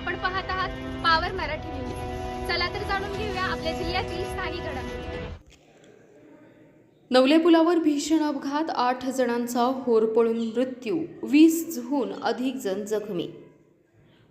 आपण पाहत आहात पावर मराठी न्यूज चला तर जाणून घेऊया आपल्या जिल्ह्यातील स्थानिक घडामोडी. नवले पुलावर भीषण अपघात आठ जणांचा होरपळून मृत्यू वीसहून अधिक जण जखमी.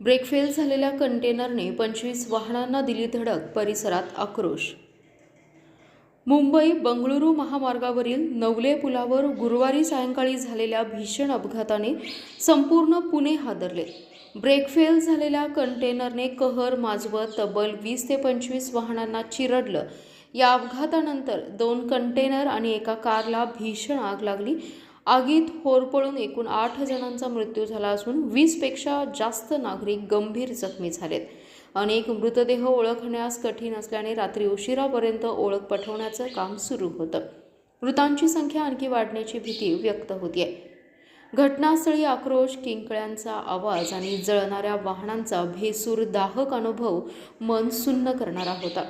ब्रेकफेल झालेल्या कंटेनरने पंचवीस वाहनांना दिली धडक परिसरात आक्रोश. मुंबई बंगळुरू महामार्गावरील नवले पुलावर गुरुवारी सायंकाळी झालेल्या भीषण अपघाताने संपूर्ण पुणे हादरले. ब्रेक फेल झालेल्या कंटेनरने कहर माजवत तब्बल वीस ते पंचवीस वाहनांना चिरडलं. या अपघातानंतर दोन कंटेनर आणि एका कारला भीषण आग लागली. आगीत होरपळून एकूण आठ जणांचा मृत्यू झाला असून वीसपेक्षा जास्त नागरिक गंभीर जखमी झालेत. अनेक मृतदेह ओळखण्यास कठीण असल्याने रात्री उशिरापर्यंत ओळख पठवण्याचं काम सुरू होतं. मृतांची संख्या आणखी वाढण्याची भीती व्यक्त होतीये. घटनास्थळी आक्रोश किंकळ्यांचा आवाज आणि जळणाऱ्या वाहनांचा भेसूर दाहक अनुभव मन सुन्न करणारा होता.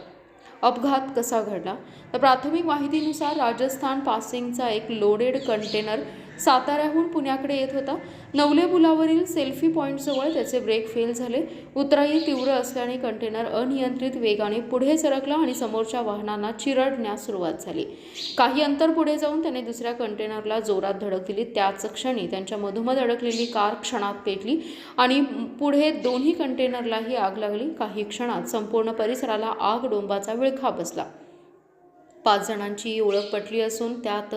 अपघात कसा घडला? तर प्राथमिक माहितीनुसार राजस्थान पासिंगचा एक लोडेड कंटेनर साताऱ्याहून पुण्याकडे येत होता. नवले पुलावरील सेल्फी पॉईंटजवळ त्याचे ब्रेक फेल झाले. उतराई तीव्र असल्याने कंटेनर अनियंत्रित वेगाने पुढे सरकला आणि समोरच्या वाहनांना चिरडण्यास सुरुवात झाली. काही अंतर पुढे जाऊन त्याने दुसऱ्या कंटेनरला जोरात धडक दिली. त्याच क्षणी त्यांच्या मधोमध अडकलेली कार क्षणात पेटली आणि पुढे दोन्ही कंटेनरलाही आग लागली. काही क्षणात संपूर्ण परिसराला आग डोंबाचा विळखा बसला. पाच जणांची ओळख पटली असून त्यात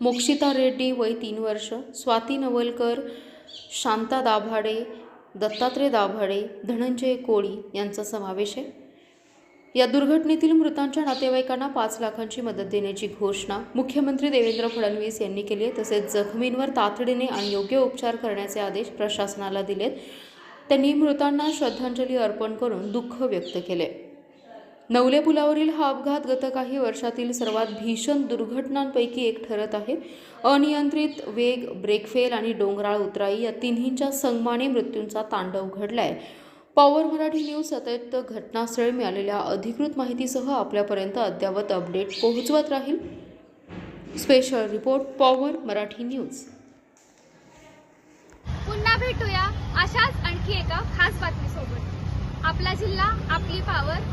मोक्षिता रेड्डी वय तीन वर्ष स्वाती नवलकर शांता दाभाडे दत्तात्रय दाभाडे धनंजय कोळी यांचा समावेश आहे. या दुर्घटनेतील मृतांच्या नातेवाईकांना पाच लाखांची मदत देण्याची घोषणा मुख्यमंत्री देवेंद्र फडणवीस यांनी केली आहे. तसेच जखमींवर तातडीने आणि योग्य उपचार करण्याचे आदेश प्रशासनाला दिलेत. त्यांनी मृतांना श्रद्धांजली अर्पण करून दुःख व्यक्त केले. नवले पुलावरील हा अपघात गत काही वर्षातील सर्वात भीषण दुर्घटनांपैकी एक ठरत आहे. अनियंत्रित वेग ब्रेकफेल आणि डोंगराळ उतराई या तिन्हींच्या संगमाने मृत्यूंचा तांडव घडलाय. पॉवर मराठी न्यूज सतत घटनास्थळी मिळालेल्या अधिकृत माहितीसह आपल्यापर्यंत अद्ययावत अपडेट पोहोचवत राहील. Special report power Marathi news. पुन्हा भेटूया अशाच आणखी एका खास बातमीसोबत. आपला जिल्हा आपली पावर